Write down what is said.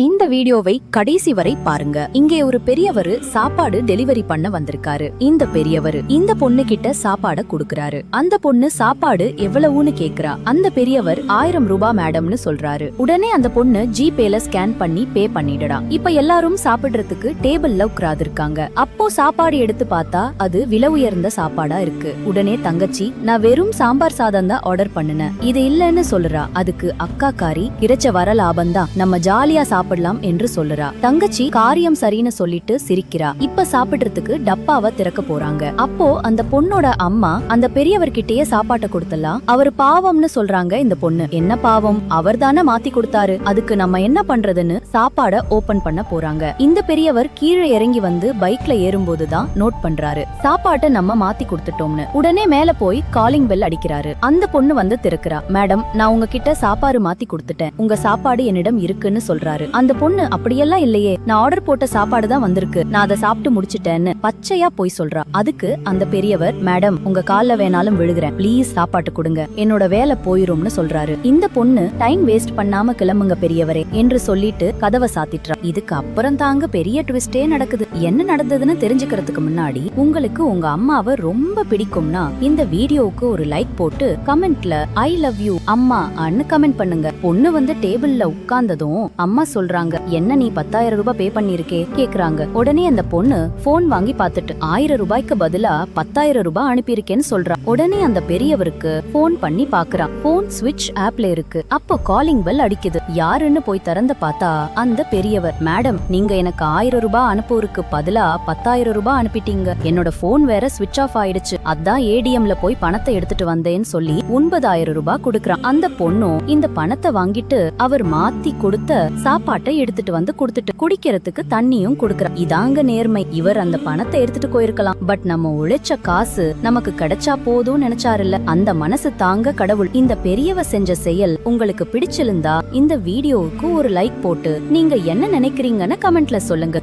இந்த வீடியோவை கடைசி வரை பாருங்க. இங்கே ஒரு பெரியவர் சாப்பாடு டெலிவரி பண்ண வந்திருக்காரு. இந்த பெரியவர் இந்த பொண்ணு கிட்ட சாப்பாட குடுக்கறாரு. அந்த பொண்ணு சாப்பாடு எவ்வளவுன்னு கேக்குறா. அந்த பெரியவர் ஆயிரம் ரூபாய் மேடம்னு சொல்றாரு. உடனே அந்த பொண்ணு ஜிபேல ஸ்கேன் பண்ணி பே பண்ணிடுறா. இப்ப எல்லாரும் சாப்பிடுறதுக்கு டேபிள்ல உட்கார்ந்திருக்காங்க. அப்போ சாப்பாடு எடுத்து பார்த்தா அது விலை உயர்ந்த சாப்பாடா இருக்கு. உடனே தங்கச்சி நான் வெறும் சாம்பார் சாதம் தான் ஆர்டர் பண்ணுனேன். இது இல்லன்னு சொல்றா. அதுக்கு அக்கா காரி கிடைச்ச வர லாபம் தான். நம்ம ஜாலியா சாப்பிடலாம். என்று சொல்லுறா. தங்கச்சி காரியம் சரின்னு சொல்லிட்டு சிரிக்கிறா. இப்ப சாப்பிடுறதுக்கு டப்பாவை திறக்க போறாங்க. அப்போ அந்த பொண்ணோட அம்மா அந்த பெரியவர்கிட்டயே சாப்பாட்டை கொடுத்தலாம் அவர் பாவம்னு சொல்றாங்க இந்த பொண்ணு. என்ன பாவம்? அவர் தானே மாத்தி கொடுத்தாரு. அதுக்கு நம்ம என்ன பண்றதுன்னு சாப்பாட ஓபன் பண்ண போறாங்க. இந்த பெரியவர் கீழே இறங்கி வந்து பைக்ல ஏறும்போதுதான் நோட் பண்றாரு. சாப்பாட்டை நம்ம மாத்தி கொடுத்துட்டோம்னு. உடனே மேல போய் காலிங் பெல் அடிக்கிறாரு. அந்த பொண்ணு வந்து திறக்கிறா. மேடம் நான் உங்ககிட்ட சாப்பாடு மாத்தி கொடுத்துட்டேன். உங்க சாப்பாடு என்னிடம் இருக்குன்னு சொல்றாரு. அந்த பொண்ணு அப்படியெல்லாம் இல்லையே. நான் ஆர்டர் போட்ட சாப்பாடு தான் வந்திருக்கு. நான் அதை சாப்பிட்டு முடிச்சிட்டேன்னு பச்சையா போய் சொல்றா. அதுக்கு அந்த பெரியவர் மேடம் உங்க கால்ல வேணாலும் விழுகிறேன். ப்ளீஸ் சாப்பாட்டு கொடுங்க. என்னோட வேலை போயிரும்னு சொல்றாரு. இந்த பொண்ணு டைம் வேஸ்ட் பண்ணாம கிளம்புங்க பெரியவரே என்று சொல்லிட்டு கதவை சாத்திட்டுறா. இதுக்கு அப்புறம் தாங்க பெரிய ட்விஸ்டே நடக்குது. என்ன நடந்ததுன்னு தெரிஞ்சுக்கிறதுக்கு முன்னாடி உங்களுக்கு உங்க அம்மாவை ரொம்ப பிடிக்கும்னா இந்த வீடியோவுக்கு ஒரு லைக் போட்டு கமெண்ட்ல ஐ லவ் யூ அம்மா அன்னு கமெண்ட் பண்ணுங்க. பொண்ணு வந்து டேபிள்ல உட்கார்ந்ததும் அம்மா சொல்றாங்க என்ன நீ பத்தாயிரம் ரூபாய் பே பண்ணிருக்கே கேக்குறாங்க. உடனே அந்த பொண்ணு போன் வாங்கி பாத்துட்டு ஆயிரம் ரூபாய்க்கு பதிலா பத்தாயிரம் ரூபாய் அனுப்பியிருக்கேன்னு சொல்றா. உடனே அந்த பெரியவருக்கு போன் பண்ணி பாக்குறான் போன் சுவிட்ச் ஆப்ல இருக்கு. அப்போ காலிங் பெல் அடிக்குது. யாருன்னு போய் திறந்து பார்த்தா அந்த பெரியவர் மேடம் நீங்க எனக்கு ஆயிரம் ரூபாய் அனுப்புவருக்கு பதிலா பத்தாயிரம் ரூபாய் அனுப்பிட்டீங்க. என்னோட போன் வேற சுவிட்ச் ஆஃப் ஆயிடுச்சு. அதான் ஏடிஎம்ல போய் பணத்தை எடுத்துட்டு வந்தேன்னு சொல்லி ஒன்பதாயிரம் ரூபாய் கொடுக்கறான். அந்த பொண்ணும் இந்த பணத்தை வாங்கிட்டு அவர் மாத்தி கொடுத்த சாப்பாட்டை எடுத்துட்டு வந்து கொடுத்துட்டு குடிக்கிறதுக்கு தண்ணியும் கொடுக்கற. இதாங்க நேர்மை. இவர் அந்த பணத்தை எடுத்துட்டு போயிருக்கலாம். பட் நம்ம உழைச்ச காசு நமக்கு கிடைச்சா போதும் நினைச்சாருல்ல. அந்த மனசு தாங்க கடவுள். இந்த பெரியவ செஞ்ச செயல் உங்களுக்கு பிடிச்சிருந்தா இந்த வீடியோவுக்கு ஒரு லைக் போட்டு நீங்க என்ன நினைக்கிறீங்கன்னு கமெண்ட்ல சொல்லுங்க.